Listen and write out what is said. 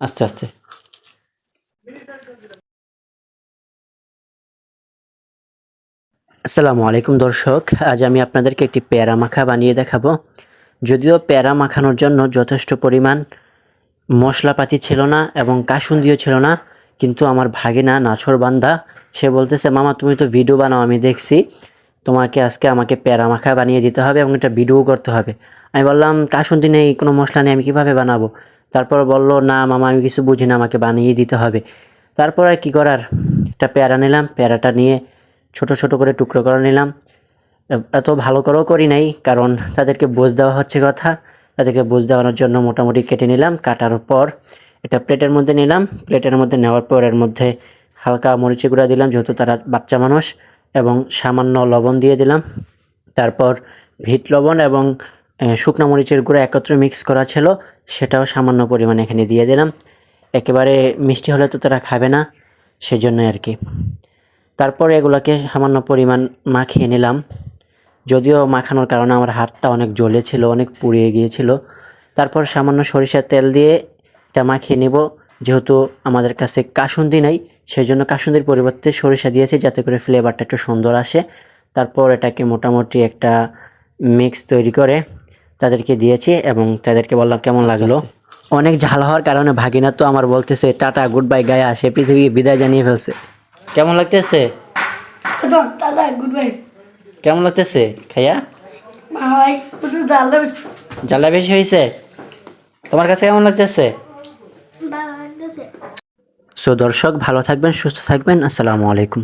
আস্তে আস্তে। আসসালামু আলাইকুম দর্শক, আজ আমি আপনাদেরকে একটি পেয়ারা মাখা বানিয়ে দেখাবো। যদিও পেয়ারা মাখানোর জন্য যথেষ্ট পরিমাণ মশলাপাতি ছিল না এবং কাসুন্দিও ছিল না, কিন্তু আমার ভাগিনা নাছর বান্দা, সে বলতেছে, মামা, তুমি তো ভিডিও বানাও, আমি দেখছি। তোমাকে আজকে আমাকে প্যারা মাখা বানিয়ে দিতে হবে এবং এটা ভিডিও করতে হবে। আমি বললাম কাসুন্দি নেই, কোনো মশলা নেই, আমি কীভাবে বানাবো? তারপর বলল, না মামা, আমি কিছু বুঝি না, আমাকে বানিয়ে দিতে হবে। তারপর আর কী করার? একটা প্যারা নিলাম, প্যারাটা নিয়ে ছোট ছোট করে টুকরো করে নিলাম। এত ভালো করেও করি নাই, কারণ তাদেরকে বোঝ দেওয়া হচ্ছে কথা। তাদেরকে বোঝ দেওয়ানোর জন্য মোটামুটি কেটে নিলাম, কাটার পর এটা প্লেটের মধ্যে নিলাম। প্লেটের মধ্যে নেওয়ার পর এর মধ্যে হালকা মরিচি গুঁড়া দিলাম, যেহেতু তারা বাচ্চা মানুষ। এবং সামান্য লবণ দিয়ে দিলাম। তারপর ভিট লবণ এবং শুকনো মরিচের গুঁড়া একত্রে মিক্স করা ছিল, সেটাও সামান্য পরিমাণে এখানে দিয়ে দিলাম। একেবারে মিষ্টি হলে তো তারা খাবে না, সেজন্য আর কি। তারপর এগুলোকে সামান্য পরিমাণ মাখিয়ে নিলাম। যদিও মাখানোর কারণে আমার হাতটা অনেক জ্বলেছিল অনেক পুড়িয়ে গিয়েছিল। তারপর সামান্য সরিষার তেল দিয়ে এটা মাখিয়ে নিব। যেহেতু আমাদের কাছে কাসুন্দি নাই সেই জন্য কাসুন্দির পরিবর্তে সরিষা দিয়েছি যাতে করে ফ্লেভারটা একটু সুন্দর আসে। তারপর এটাকে মোটামুটি একটা মিক্স তৈরি করে তাদেরকে দিয়েছি এবং তাদেরকে বললাম কেমন লাগল? অনেক ঝাল হওয়ার কারণে ভাগিনা তো আমার বলতেছে টাটা গুড বাই গায়া সে পৃথিবীকে বিদায় জানিয়ে ফেলছে। কেমন লাগতেছে? কেমন লাগতেছে খাইয়া? জ্বালা বেশি হয়েছে? তোমার কাছে কেমন লাগতেছে? সো দর্শক ভালো থাকবেন সুস্থ থাকবেন। আসসালামু আলাইকুম।